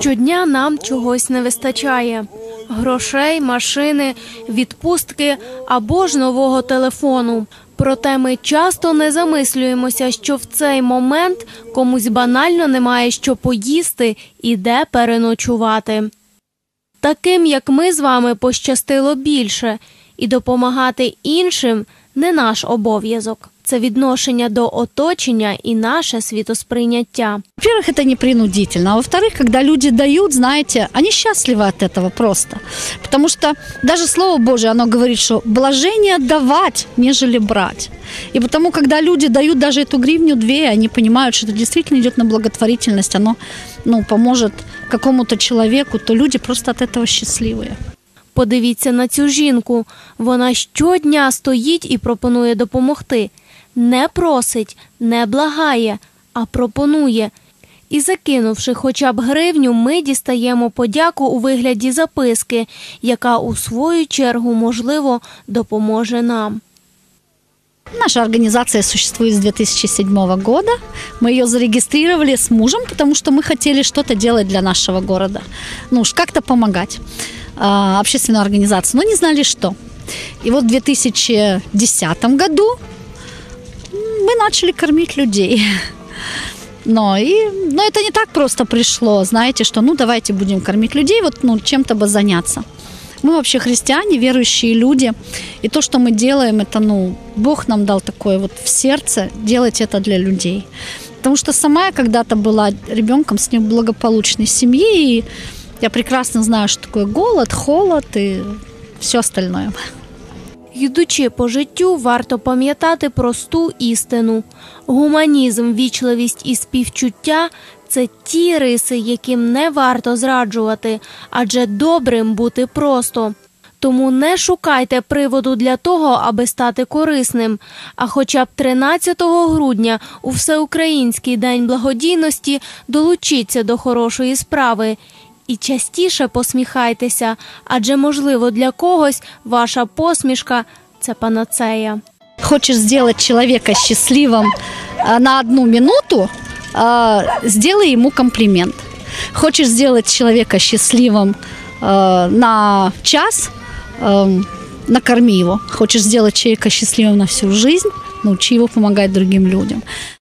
Щодня нам чогось не вистачає: грошей, машини, відпустки або ж нового телефону. Проте ми часто не замислюємося, що в цей момент комусь банально немає що поїсти і де переночувати. Таким, як ми з вами, пощастило більше, і допомагати іншим не наш обов'язок Це відношення до оточення і наше світосприйняття. Во-первых, это не принудительно. А во-вторых, когда люди дают, знаете, они счастливы от этого просто. Потому что даже Слово Божие, оно говорит, что блажение давать, нежели брать. И потому, когда люди дают даже эту гривню две, они понимают, что это действительно идет на благотворительность, оно ну, поможет какому-то человеку, то люди просто от этого счастливые. Подивіться на цю жінку. Вона щодня стоїть і пропонує допомогти. Не просить, не благає, а пропонує. І закинувши хоча б гривню, ми дістаємо подяку у вигляді записки, яка у свою чергу, можливо, допоможе нам. Наша организация существует с 2007 года. Мы ее зарегистрировали с мужем, потому что мы хотели что-то делать для нашего города. Ну уж как-то помогать а, общественной организации, но не знали что. И вот в 2010 году мы начали кормить людей. Но, и, но это не так просто пришло, знаете, что ну давайте будем кормить людей, вот ну чем-то бы заняться. Мы вообще христиане, верующие люди, и то, что мы делаем, это ну Бог нам дал такое вот в сердце делать это для людей. Потому что сама я когда-то была ребенком с неблагополучной семьи, и я прекрасно знаю, что такое голод, холод и все остальное. Йдучи по життю, варто пам'ятати просту істину: гуманізм, вічливість і співчуття це ті риси, яким не варто зраджувати, адже добрим бути просто. Тому не шукайте приводу для того, аби стати корисним. А хоча б 13 грудня у всеукраїнський день благодійності долучіться до хорошої справи І частіше посміхайтеся, адже можливо для когось ваша посмішка це панацея. Хочешь сделать человека счастливым а, на одну минуту, а, сделай ему комплимент. Хочешь сделать человека счастливым а, на час, ам, накорми его. Хочешь сделать человека счастливым на всю жизнь, научи его помогать другим людям.